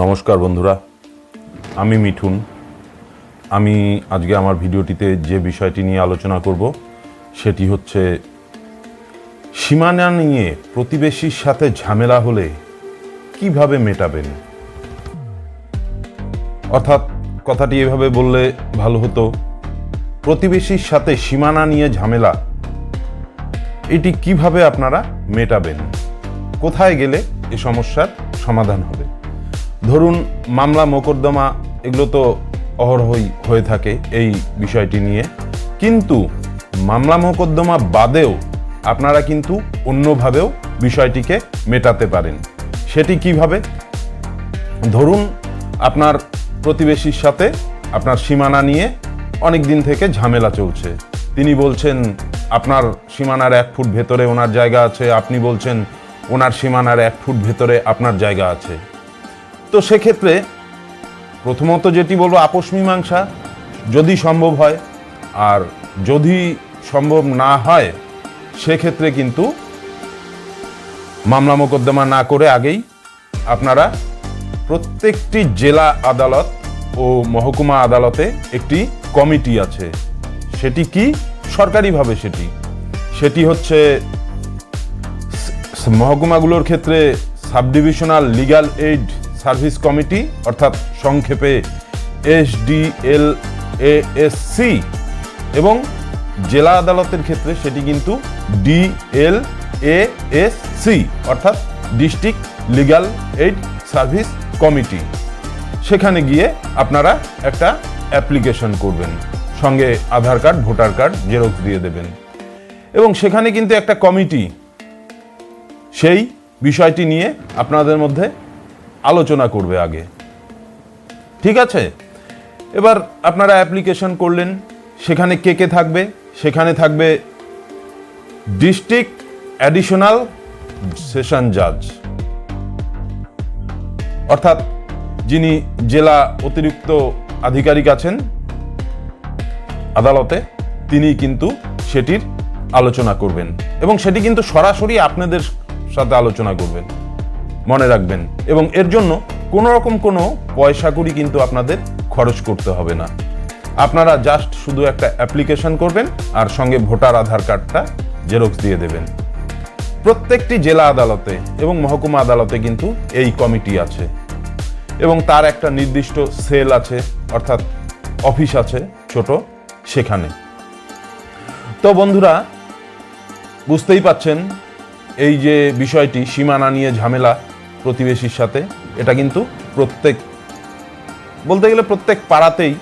নমস্কার বন্ধুরা, আমি মিঠুন। আমি আজকে আমার ভিডিওটিতে যে বিষয়টি নিয়ে আলোচনা করব, সেটি হচ্ছে সীমানা নিয়ে প্রতিবেশীর সাথে ঝামেলা হলে কীভাবে মেটাবেন? অর্থাৎ কথাটি এভাবে বললে ভালো হতো, প্রতিবেশীর সাথে সীমানা নিয়ে ঝামেলা, এটি কীভাবে আপনারা মেটাবেন? কোথায় গেলে এ সমস্যার সমাধান হবে? ধরুন মামলা, মোকদ্দমা এগুলো তো অহরহই হয়ে থাকে এই বিষয়টি নিয়ে। কিন্তু মামলা, মোকদ্দমা বাদেও আপনারা কিন্তু অন্যভাবেও বিষয়টিকে মেটাতে পারেন। সেটি কীভাবে? ধরুন আপনার প্রতিবেশীর সাথে আপনার সীমানা নিয়ে অনেক দিন থেকে ঝামেলা চলছে। তিনি বলছেন, আপনার সীমানার এক ফুট ভেতরে ওনার জায়গা আছে। আপনি বলছেন, ওনার সীমানার এক ফুট ভেতরে আপনার জায়গা আছে। তো সেক্ষেত্রে প্রথমত যেটি বলব, আপোষ মীমাংসা, যদি সম্ভব হয়। আর যদি সম্ভব না হয়, সেক্ষেত্রে কিন্তু মামলা মোকদ্দমা না করে আগেই আপনারা প্রত্যেকটি জেলা আদালত ও মহকুমা আদালতে একটি কমিটি আছে। সেটি কি? সরকারিভাবে সেটি। সেটি হচ্ছে মহকুমাগুলোর ক্ষেত্রে sub divisional legal aid service committee, অর্থাৎ সংক্ষেপে এসডিএল এএসসি এবং জেলা আদালতের ক্ষেত্রে সেটি কিন্তু ডিএল এএসসি অর্থাৎ district legal aid service committee. সেখানে গিয়ে আপনারা একটা অ্যাপ্লিকেশন করবেন। সঙ্গে Aadhaar card, voter card, xerox দিয়ে দেবেন। এবং সেখানে কিন্তু একটা কমিটি। সেই বিষয়টি নিয়ে আপনাদের মধ্যে আলোচনা করবে আগে। ঠিক আছে? এবার আপনারা অ্যাপ্লিকেশন করলেন, সেখানে কে কে থাকবে? সেখানে থাকবে ডিস্ট্রিক্ট অ্যাডিশনাল সেশন জাজ। অর্থাৎ যিনি জেলা অতিরিক্ত আধিকারিক আছেন আদালতে, তিনি কিন্তু সেটির আলোচনা করবেন। এবং সেটি কিন্তু সরাসরি আপনাদের সাথে আলোচনা করবেন। মনে রাখবেন। এবং এর জন্য কোনো রকম কোনো পয়সা করি কিন্তু আপনাদের খরচ করতে হবে না। আপনারা জাস্ট শুধু একটা অ্যাপ্লিকেশন করবেন আর সঙ্গে ভোটার আধার কার্ডটা জেরক্স দিয়ে দেবেন। প্রত্যেকটি জেলা আদালতে এবং মহকুমা আদালতে কিন্তু এই কমিটি আছে। এবং তার একটা নির্দিষ্ট সেল আছে, অর্থাৎ অফিস আছে ছোট সেখানে। তো বন্ধুরা, বুঝতেই পাচ্ছেন, এই যে বিষয়টি সীমানা নিয়ে ঝামেলা প্রতিবেশীর সাথে, এটা কিন্তু প্রত্যেক, বলতে গেলে প্রত্যেক পাড়াতেই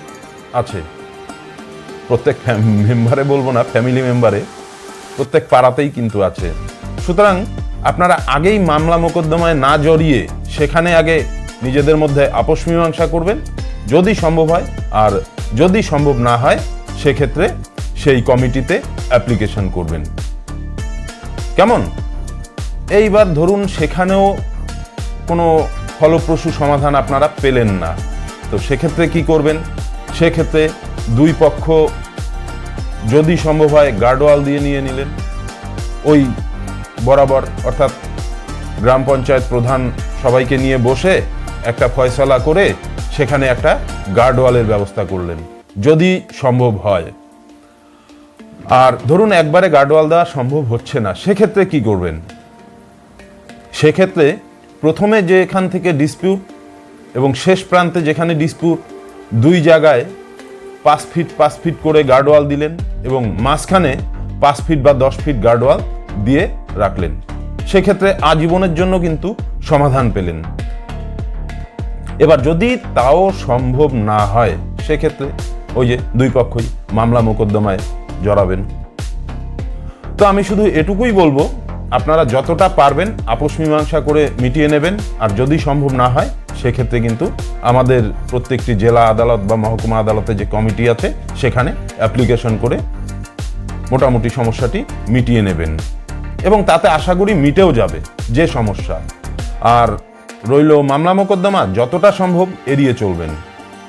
আছে। প্রত্যেক মেম্বারে বলব না, ফ্যামিলি মেম্বারে প্রত্যেক পাড়াতেই কিন্তু আছে। সুতরাং আপনারা আগেই মামলা মোকদ্দমায় না জড়িয়ে সেখানে আগে নিজেদের মধ্যে আপোষ মীমাংসা করবেন। যদি সম্ভব হয়, আর যদি সম্ভব না হয়, সেক্ষেত্রে সেই কমিটিতে অ্যাপ্লিকেশন করবেন। কেমন? এইবার ধরুন সেখানেও কোনো ফলপ্রসূ সমাধান আপনারা পেলেন না। তো সেক্ষেত্রে কি করবেন? সেক্ষেত্রে দুই পক্ষ যদি সম্ভব হয় গার্ডওয়াল দিয়ে নিয়ে নিলেন। ওই বরাবর, অর্থাৎ গ্রাম পঞ্চায়েত প্রধান সবাইকে নিয়ে বসে একটা ফয়সলা করে সেখানে একটা গার্ডওয়ালের ব্যবস্থা করলেন, যদি সম্ভব হয়। আর ধরুন একবারে গার্ডওয়াল দেওয়া সম্ভব হচ্ছে না, সেক্ষেত্রে কি করবেন? সেক্ষেত্রে প্রথমে যে এখান থেকে ডিসপিউট এবং শেষ প্রান্তে যেখানে ডিসপিউট দুই জায়গায় পাঁচ ফিট পাঁচ ফিট করে গার্ডওয়াল দিলেন এবং মাঝখানে পাঁচ ফিট বা দশ ফিট গার্ডওয়াল দিয়ে রাখলেন। সেক্ষেত্রে আজীবনের জন্য কিন্তু সমাধান পেলেন। এবার যদি তাও সম্ভব না হয়, সেক্ষেত্রে ওই যে দুই পক্ষই মামলা মোকদ্দমায় জড়াবেন। তো আমি শুধু এটুকুই বলব আপনারা যতটা পারবেন আপোষ মীমাংসা করে মিটিয়ে নেবেন, আর যদি সম্ভব না হয়, সেক্ষেত্রে কিন্তু আমাদের প্রত্যেকটি জেলা আদালত বা মহকুমা আদালতে যে কমিটি আছে, সেখানে অ্যাপ্লিকেশন করে মোটামুটি সমস্যাটি মিটিয়ে নেবেন। এবং তাতে আশা করি মিটেও যাবে যে সমস্যা। আর রইল মামলা মোকদ্দমা যতটা সম্ভব এড়িয়ে চলবেন।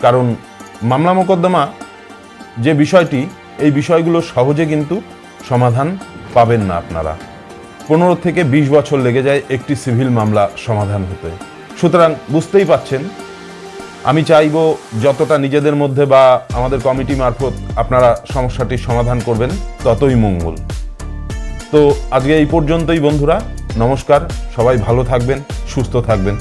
কারণ মামলা মোকদ্দমা যে বিষয়টি, এই বিষয়গুলো সহজে কিন্তু সমাধান পাবেন না আপনারা। পনেরো থেকে বিশ বছর লেগে যায় একটি সিভিল মামলা সমাধান হতে। সুতরাং বুঝতেই পাচ্ছেন, আমি চাইব যতটা নিজেদের মধ্যে বা আমাদের কমিটি মারফত আপনারা সমস্যাটির সমাধান করবেন, ততই মঙ্গল। তো আজকে এই পর্যন্তই বন্ধুরা, নমস্কার, সবাই ভালো থাকবেন, সুস্থ থাকবেন।